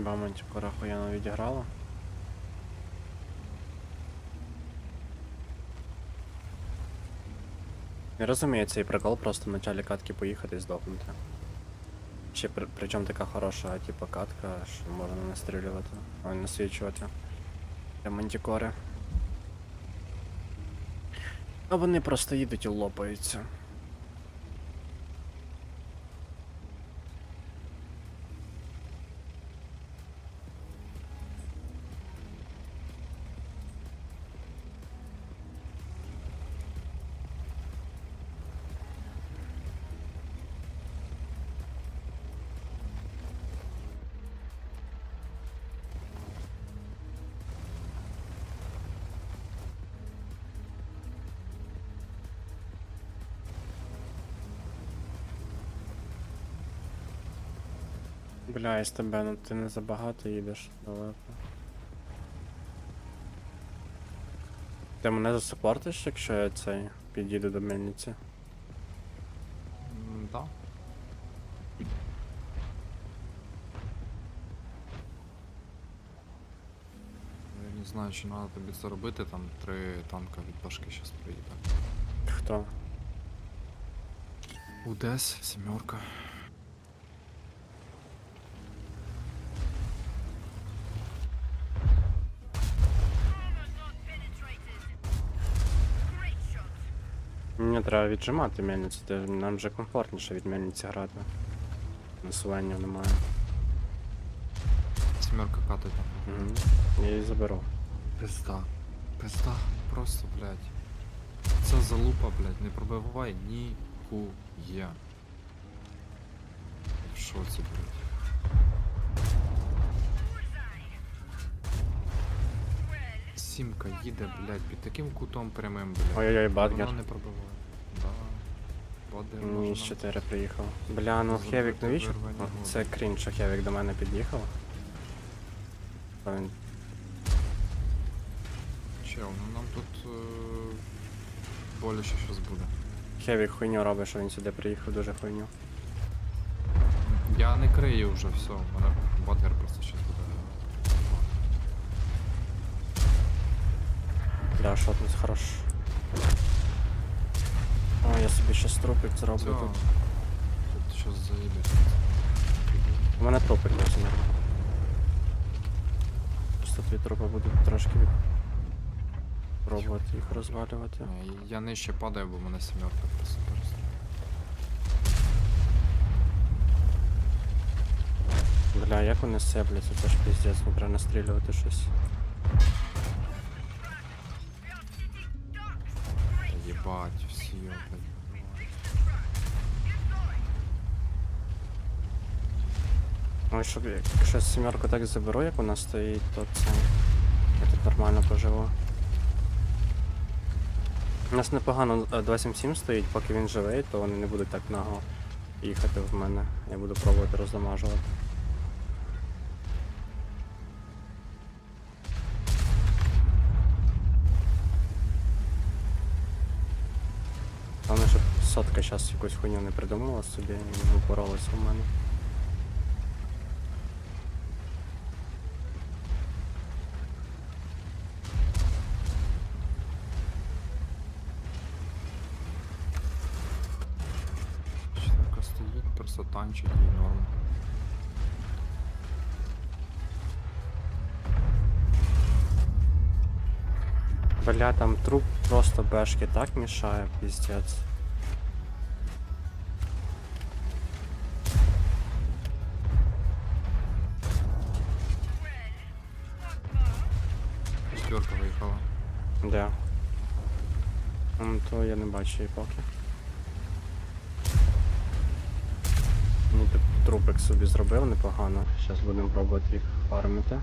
Бамонті пора хуяно відіграла. Не розумію цей прикол просто в началі катки поїхати і здохнути. Ще при, причому така хороша, типу, катка, що можна настрілювати, а не насвічувати. Для мантікори. А вони просто їдуть і лопаються. Бля, СТБ, ну ти не забагато їдеш далеко. Ти мене засупортиш, якщо я цей під'їду до мельниці? М, Да. Я не знаю, чи треба тобі це робити, там три танка від башки зараз приїде. Хто? УДС, сімерка. Мені треба віджимати мельницю, нам вже комфортніше від мельниці грати. Насування немає. Сімерка катить. Угу. Я її заберу. Пизда. Пизда. Просто, блядь. Ця залупа, блядь, не пробивай ніхуя. В шоці, блядь. Сімка їде, блядь, під таким кутом прямим, блядь. Ой-ой-ой, Бадгер. Вона не пробиває. Можна. 4 приїхав. Бля, ну Зробити Хевік навіщо? вирвання О, году. Це крінж, що Хевік до мене під'їхав. Та він- Чел, ну нам тут е... боляче щось буде. Хевік хуйню робить, що він сюди приїхав, дуже хуйню. Я не крию вже все, у мене Бадгер просто щось буде. Бля, шотнес хорош. Я собі ще трупик зроблю Все, тут. тут щось заїбе. У мене трупик досі нема. Просто твої трупи будуть трошки від... пробувати їх розвалювати. Е, Я нижче падаю, бо в мене сімерка просто перестає. Бля, як вони сепляться, це ж піздець, не треба настрілювати щось. Єбать, всі, блядь. Ну щоб якщо сімерку так заберу, як вона стоїть, то це. Я тут нормально поживу. У нас непогано е, 277 стоїть, поки він живий, то вони не будуть так наго їхати в мене. Я буду пробувати роздамажувати. Сотка зараз якусь хуйню не придумала собі і не упоролася в мене. Четверка стоїть, просто танчить і норм. Бля, там труп просто бешки так мішає, піздець. Бачу поки. Мені тут трупик собі зробив непогано. Зараз будемо пробувати їх фармити.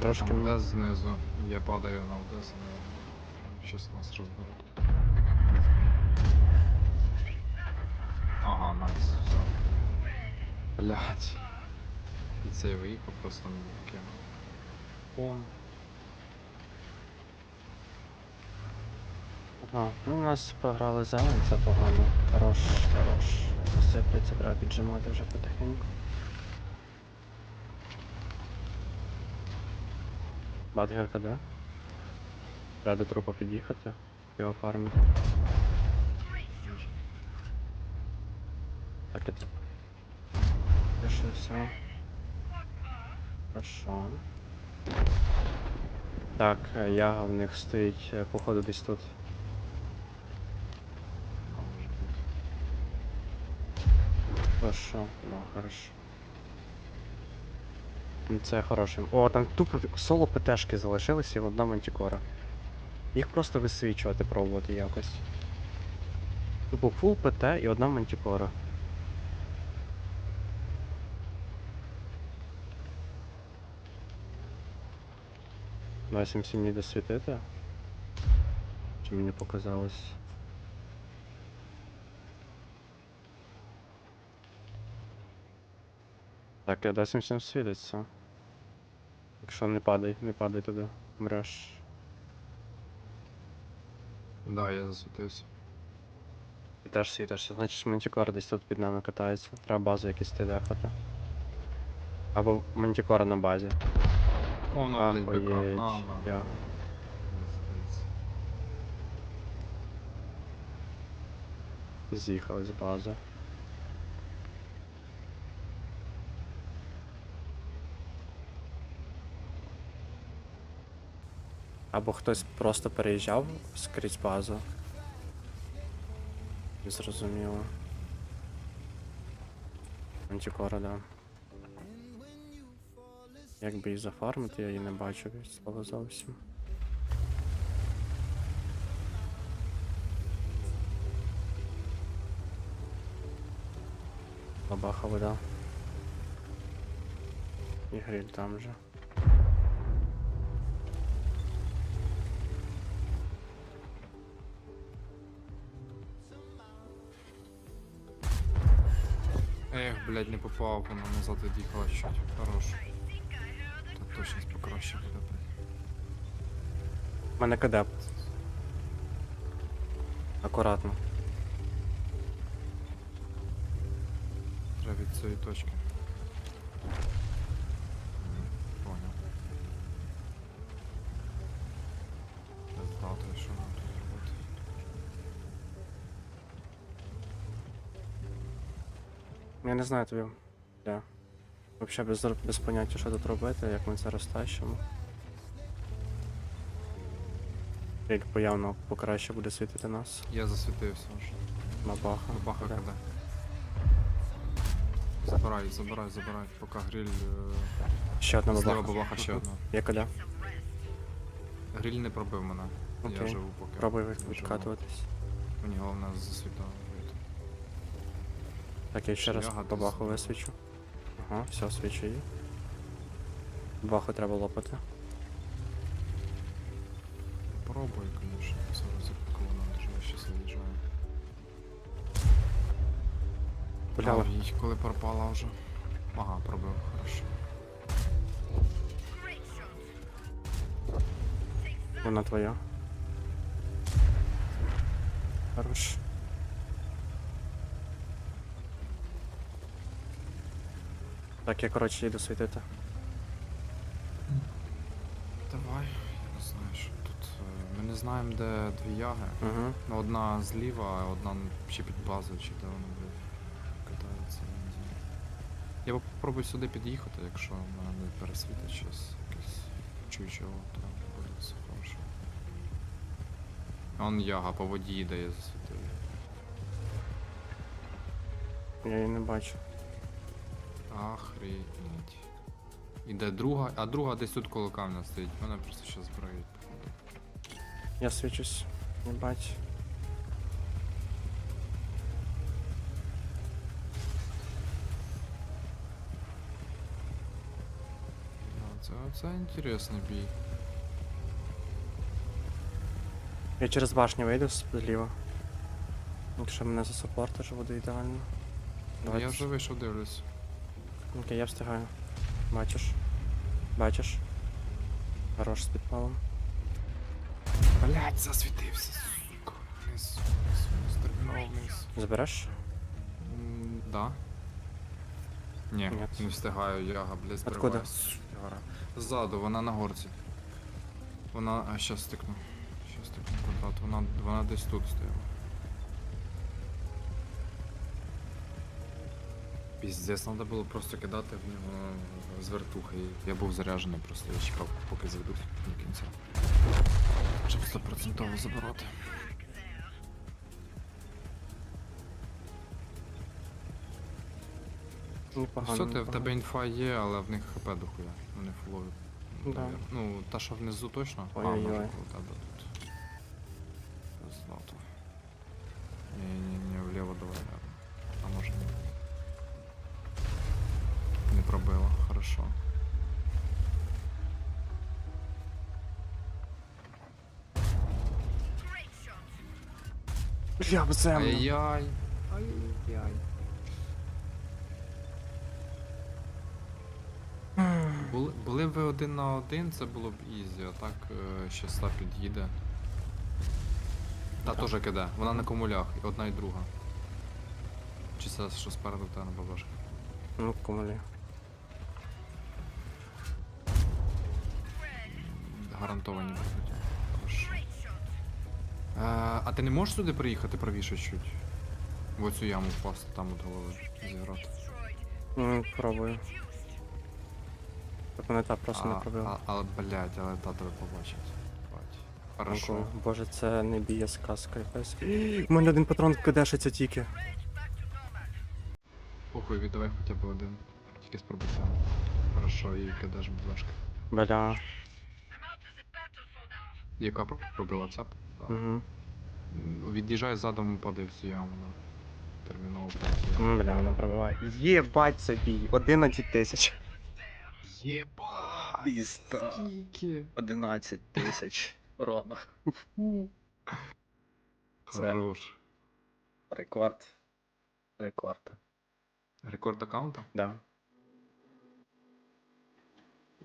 Трошки. Ну, Там Одес знизу. Я падаю на Одесу, але щас нас розберуть. Ага, найс, все. Блять. І цей виїхав просто мені кинув. Ага, ну у нас програли зелень, це погано. Хорош, хорош. Посиплеться, треба піджимати вже потихеньку. Бадгерка, да? Треба до трупа під'їхати, його фармити. Это... Хорошо, все. Хорошо. Так, е, яга в них стоїть, е, походу, десь тут. Хорошо, ну, хорошо. Це хороше. О, там тупо соло ПТшки залишилися і одна мантікора. Їх просто висвічувати пробувати якось. Тупо фул ПТ і одна мантікора. Давай 77 ніде світити. Чи мені показалось? Так, я 77 світиться. Якщо не падай, не падай туди. Мреш. Да, я засвітився. Ти теж світишся, значить мантікор десь тут під нами катається. Треба базу якісь ти дефати. Або мантікора на базі. О, ну, блядь, Ахуєть. бика. А, на. Я. З'їхали з бази. Або хтось просто переїжджав скрізь базу. Зрозуміло. Антикора, да. Як би її зафармити, я її не бачу від слова зовсім. Бабаха вода. І гриль там же. Ех, блядь, не попав, вона назад від'їхала чуть. Хорош. Тут точно покраще буде, блядь. У мене кадеп. Акуратно. Треба від цієї точки. М, Понял. Зараз знати, що нам тут робити. Я не знаю тобі. Я. Взагалі без, без поняття, що тут робити, як ми це розтащимо. Ріль появно покраще буде світити нас. Я засвітився вже. Бабаха. Бабаха Да. киде. Забирай, забирай, забирай, поки гриль. е, Ще одна бабаха. бабаха ще одна. Є каля? Гриль не пробив мене. Я живу поки. Пробуй Я відкатуватись. Мені головне засвітати. Так, я ще раз бабаху висвічу. Ага, все, свічу її. Бабаху треба лопати. Пробуй, конечно. Зараз вона вже щас виїжджає. Бля, А, їй коли пропала вже. Ага, пробив, хорошо. вона твоя. Хорош. Так, я коротше їду світити. Давай. Я не знаю, що тут. е, Ми не знаємо, де дві яги. Угу. Ну, одна зліва, а одна чи під базою, чи де вона блядь, катається, я не знаю. Я попробую сюди під'їхати, якщо мене не пересвітить щось якесь чуючого, то буде все хорошо. А Он яга по воді йде, я засвітив. Я її не бачу. Охренеть. Іде друга, а друга десь тут коло камня стоїть. Мене просто зброють, походу. Я свічусь. Не бачу. Да, це, це інтересний бій. Я через башню вийду зліва. Якщо мене засапортиш, буде ідеально. Ну, Давай я вже вийшов, дивлюсь. Окей, я встигаю. Бачиш. Бачиш. Хорош з підпалом. Блять, засвітився, сука. вниз, вниз, вниз, терміново вниз. Забереш? М, Да. Ні, Нет. не встигаю, яга, блядь, Откуда? збриваю. Ззаду, вона на горці. Вона. А щас стикну. Щас стикну квадрат. Вона, вона десь тут стояла. Піздець, треба було просто кидати в нього з вертухи. Я був заряджений, просто я чекав, поки заведуть до кінця. Щоб 100% забороти. Непогано. Все, ти, в тебе інфа є, але в них хп дохуя. Вони фулові. Да. Ну, та, що внизу точно. А, Ой-ой-ой. може, у тебе тут. Злато. Ні, ні, ні, вліво давай, хорошо. Я в землю. Ай-яй. Ай-яй. Були, були б ви один на один, це було б ізі, а так е, ще ста під'їде. Та теж киде, вона на комулях, і одна і друга. Чи це що спереду в тебе на бабашка? Ну, кумулі. Гарантовані будуть. Хорошо. Е, а ти не можеш сюди приїхати правіше чуть? В оцю яму впасти, там от голови зіграти. Ну, пробую. Так вони та просто не А, пробили. а, але, блядь, але та тебе побачить. Бать. Хорошо. Боже, це не б'є сказка якась. У мене один патрон кидешиться тільки. Похуй, віддавай хоча б один. Тільки з пробиттям. Хорошо, і кидаш бляшки. Бля. Яка про- пробила цап? Угу. М, Від'їжджай задом, падай в цю яму. Да. Терміново падай. Бля, вона пробиває. Єбать собі, 11 тисяч. Єба! Пізда. Скільки? 11 тисяч. Ровно. Це- Хорош. Рекорд. Рекорд. Рекорд аккаунта? Да.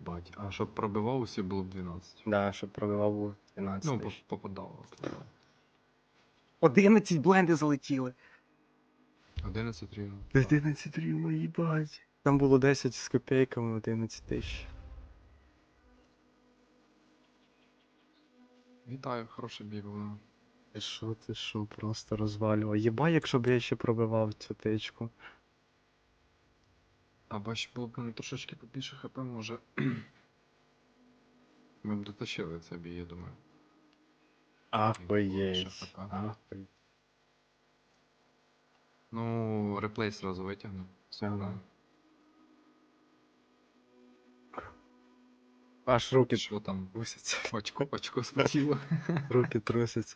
Бать. А щоб пробивав усі було б 12. Да, щоб пробивав був 12 Ну, тисяч. попадало. попадало. 11 бленди залетіли. 11 рівно. 11 рівно, їбать. Там було 10 з копійками, 11 тисяч. Вітаю, хороший бій було. Ти що, ти що, просто розвалював. Єба, якщо б я ще пробивав цю тичку. А бач, було б мене трошечки побільше хп, може. Ми б дотащили це бій, я думаю. Ахуєть. Ахуєть. Ну, реплей сразу витягну. Ага. Аж руки Що там? трусяться. Очко, очко спотіло. Руки трусяться.